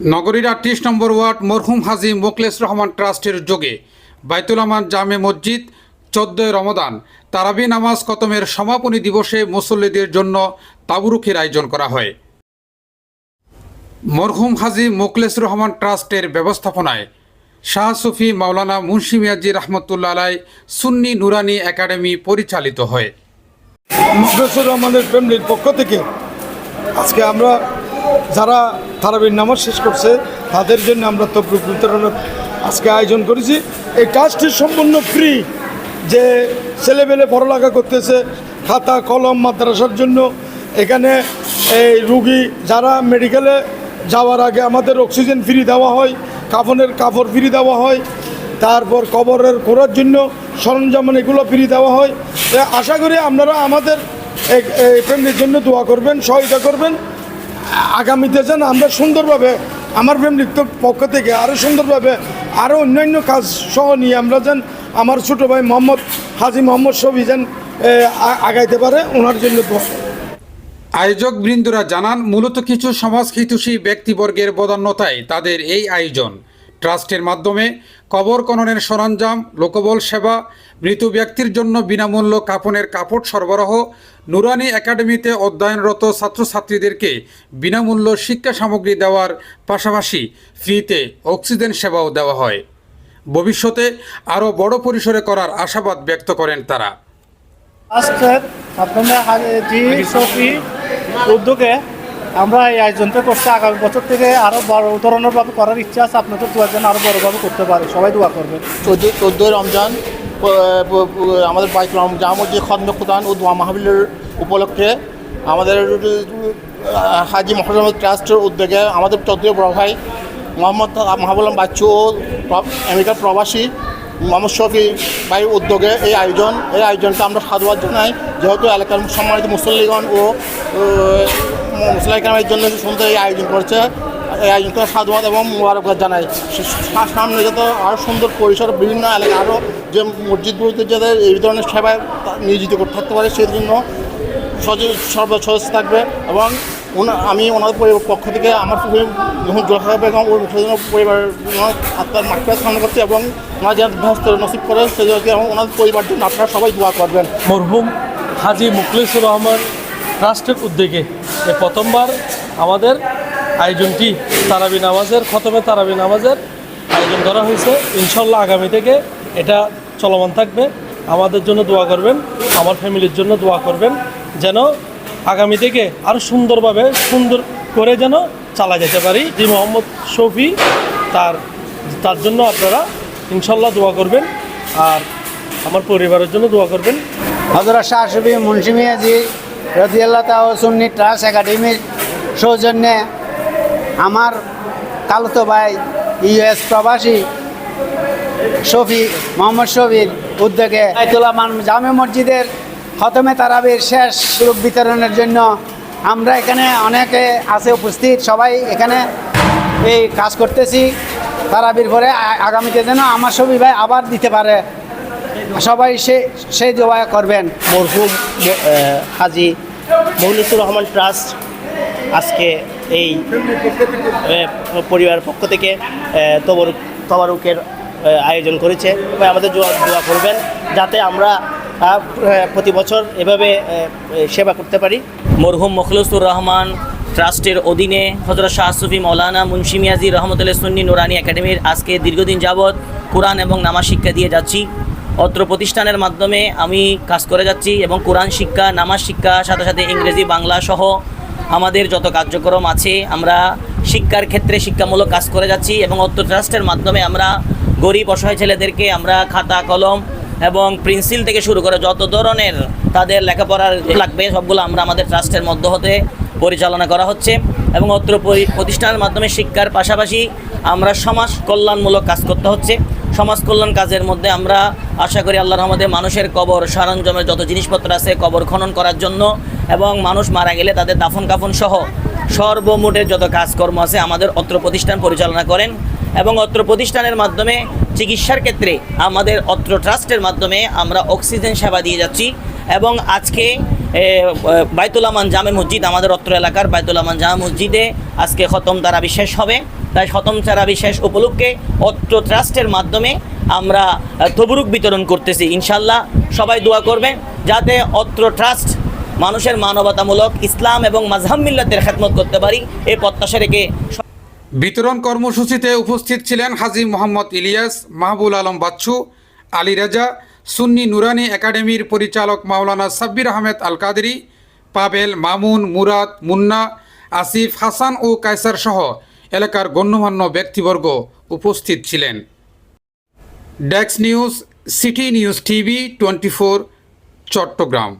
নগরীর আটত্রিশ নম্বর ওয়ার্ড মরহুম হাজি মোকলেস রহমান ট্রাস্টের যোগে বাইতুল আমান জামে মসজিদ চোদ্দই রমদান তারাবি নামাজ কতমের সমাপনী দিবসে মুসল্লিদের জন্য তাবুরুখের আয়োজন করা হয়। মরহুম হাজি মোকলেস রহমান ট্রাস্টের ব্যবস্থাপনায় শাহ সুফি মাওলানা মুন্সি মিয়াজি রহমতুল্লা আলাই সুন্নি নুরানি একাডেমি পরিচালিত হয়। মোকলেসুর রহমানের ফ্যামিলির পক্ষ থেকে আজকে আমরা যারা তারাবির নামাজ শেষ করছে, তাদের জন্য আমরা তবরুক বিতরণের আজকে আয়োজন করেছি। এই কাজটি সম্পূর্ণ ফ্রি যে ছেলেবেলে পড়ালেখা করতেছে, খাতা, কলম, মাদ্রাসার জন্য। এখানে এই রুগী যারা মেডিকেলে যাওয়ার আগে আমাদের অক্সিজেন ফ্রি দেওয়া হয়, কাফনের কাপড় ফ্রি দেওয়া হয়, তারপর কবরের করার জন্য সরঞ্জাম এগুলো ফ্রি দেওয়া হয়। আশা করি আপনারা আমাদের এই ফ্যামিলির জন্য দোয়া করবেন সহায়তা করবেন। আগামীতে যেন আমরা সুন্দরভাবে আমার ফ্যামিলির পক্ষ থেকে আরও সুন্দরভাবে আরও অন্যান্য কাজ সহ নিয়ে আমরা যেন আমার ছোটো ভাই মোহাম্মদ হাজি মোহাম্মদ শফি যেন আগাইতে পারে ওনার জন্য আয়োজক বৃন্দরা জানান, মূলত কিছু সমাজহিতৈষী ব্যক্তিবর্গের বদান্যতায় তাদের এই আয়োজন। ট্রাস্টের মাধ্যমে কবর খননের সরঞ্জাম, লোকবল সেবা, মৃত ব্যক্তির জন্য বিনামূল্য কাপনের কাপড় সরবরাহ, নুরানি একাডেমিতে অধ্যয়নরত ছাত্রছাত্রীদেরকে বিনামূল্য শিক্ষা সামগ্রী দেওয়ার পাশাপাশি ফ্রিতে অক্সিজেন সেবাও দেওয়া হয়। ভবিষ্যতে আরও বড় পরিসরে করার আশাবাদ ব্যক্ত করেন তারা। আজকের উদ্যোগে আমরা এই আয়োজনটা করছি, আগামী বছর থেকে আরও বড় ধরনেরভাবে করার ইচ্ছা আছে, আপনাদের দোয়ার জন্য আরও বড়োভাবে করতে পারে। সবাই দোয়া করবে চোদ্দ, চোদ্দোই রমজান আমাদের বাইক জামা যে খন্দ খুদান ও দোয়া মাহবিলের উপলক্ষে আমাদের হাজি মোহাম্মদ ট্রাস্টের উদ্যোগে আমাদের চৌধুরী বড় ভাই মোহাম্মদ মাহবুল্লাম বাচ্চু ও আমেরিকার প্রবাসী মোহাম্মদ শফি ভাইয়ের উদ্যোগে এই আয়োজন, এই আয়োজনটা আমরা সাধুবাদ জানাই। যেহেতু এলাকার সম্মানিত মুসল্লিগণ ও মুসলাইকামের জন্য সুন্দর এই আয়োজন করছে, এই আয়োজনকে সাধুবাদ এবং মোবারকবাদ জানাই। সামনে যাতে আরও সুন্দর পরিসর, বিভিন্ন এলাকা আরও যে মসজিদগুলোতে যাতে এই ধরনের সেবায় নিয়োজিত করতে থাকতে পারে, সেই জন্য সর্বসহজ থাকবে এবং আমি পরিবার পক্ষ থেকে আমার জোড়া বেগম ওই মুঠোজন্য পরিবার আপনার মাঠটা সামনে করছে এবং ওনার যেন ব্যস্ত নসিব করে সেই জন্য এবং ওনাদের পরিবার জন্য আপনারা সবাই দোয়া করবেন। মরহুম হাজি মুখলিসুর রহমান ট্রাস্টের উদ্যোগে এই প্রথমবার আমাদের আয়োজনটি তারাবি নামাজের খতমে তারাবি নামাজের আয়োজন করা হয়েছে। ইনশাল্লাহ আগামী থেকে এটা চলমান থাকবে। আমাদের জন্য দোয়া করবেন, আমার ফ্যামিলির জন্য দোয়া করবেন, যেন আগামী থেকে আরও সুন্দরভাবে সুন্দর করে যেন চালা যেতে পারি। যে মোহাম্মদ শফি তার তার জন্য আপনারা ইনশাল্লাহ দোয়া করবেন আর আমার পরিবারের জন্য দোয়া করবেন। হজরত শাহ সুফি মুন্সি মিয়াজি রদিয়াল্লাহ সুন্নি ট্রাস্ট একাডেমির সৌজন্যে আমার কালতো ভাই ইউএস প্রবাসী শফি মোহাম্মদ শফির উদ্যোগে আয়তুল্লাহ জামে মসজিদের খতমে তারাবির শেষ রূপ বিতরণের জন্য আমরা এখানে অনেকে আছে উপস্থিত, সবাই এখানে এই কাজ করতেছি। তারাবির পরে আগামীতে যেন আমার শফি ভাই আবার দিতে পারে। সবাই সে সেই দোয়া করবেন। মরহুম হাজি মৌলিকুর রহমান ট্রাস্ট আজকে এই পরিবারের পক্ষ থেকে তবরুক তবারুকের আয়োজন করেছে। আমাদের দোয়া দোয়া করবেন যাতে আমরা প্রতি বছর এভাবে সেবা করতে পারি। মরহুম মখলুসুর রহমান ট্রাস্টের অধীনে হজরত শাহ সুফি মৌলানা মুন্সি মিয়াজি রহমতুল্লাহ সুন্নি নুরানি একাডেমির আজকে দীর্ঘদিন যাবৎ কোরআন এবং নামাজ শিক্ষা দিয়ে যাচ্ছি। অত্র প্রতিষ্ঠানের মাধ্যমে আমি কাজ করে যাচ্ছি এবং কোরআন শিক্ষা, নামাজ শিক্ষা, সাথে সাথে ইংরেজি, বাংলা সহ আমাদের যত কার্যক্রম আছে, আমরা শিক্ষার ক্ষেত্রে শিক্ষামূলক কাজ করে যাচ্ছি এবং অত্র ট্রাস্টের মাধ্যমে আমরা গরিব, অসহায় ছেলেদেরকে আমরা খাতা, কলম এবং প্রিন্সিল থেকে শুরু করে যত ধরনের তাদের লেখাপড়ার লাগবে, সবগুলো আমরা আমাদের ট্রাস্টের মধ্য হতে পরিচালনা করা হচ্ছে এবং অত্র প্রতিষ্ঠানের মাধ্যমে শিক্ষার পাশাপাশি আমরা সমাজ কল্যাণমূলক কাজ করতে হচ্ছে। সমাজ কল্যাণ কাজের মধ্যে আমরা আশা করি আল্লাহ রহমতে মানুষের কবর সরঞ্জামের যত জিনিসপত্র আছে কবর খনন করার জন্য এবং মানুষ মারা গেলে তাদের দাফন কাফন সহ সর্বমোটের যত কাজকর্ম আছে আমাদের অত্র প্রতিষ্ঠান পরিচালনা করেন এবং অত্র প্রতিষ্ঠানের মাধ্যমে চিকিৎসার ক্ষেত্রে আমাদের অত্র ট্রাস্টের মাধ্যমে আমরা অক্সিজেন সেবা দিয়ে যাচ্ছি এবং আজকে এ, বাইতুল আমান জামে মসজিদ আমাদের অত্র এলাকার বাইতুল আমান জামে মসজিদে আজকে খতম তারা বিশেষ হবে। তাই শতম চারাবি শেষ উপলক্ষে অত্র ট্রাস্টের মাধ্যমে আমরা তবরুক বিতরণ করতেছি। ইনশাল্লাহ সবাই দোয়া করবেন যাতে অত্র ট্রাস্ট মানুষের মানবতামূলক ইসলাম এবং মাঝহাব মিল্লাতের খেদমত করতে পারি। এই প্রত্যাশা রেখে বিতরণ কর্মসূচিতে উপস্থিত ছিলেন হাজি মোহাম্মদ ইলিয়াস, মাহবুল আলম বাচ্চু, আলী রাজা, সুন্নি নুরানি একাডেমির পরিচালক মাওলানা সাব্বির আহমেদ আল কাদরি পাবেল মামুন, মুরাদ, মুন্না, আসিফ, হাসান ও কায়সার সহ এলাকার গণ্যমান্য ব্যক্তিবর্গ উপস্থিত ছিলেন। ডেক্স news city news TV twenty Chattogram.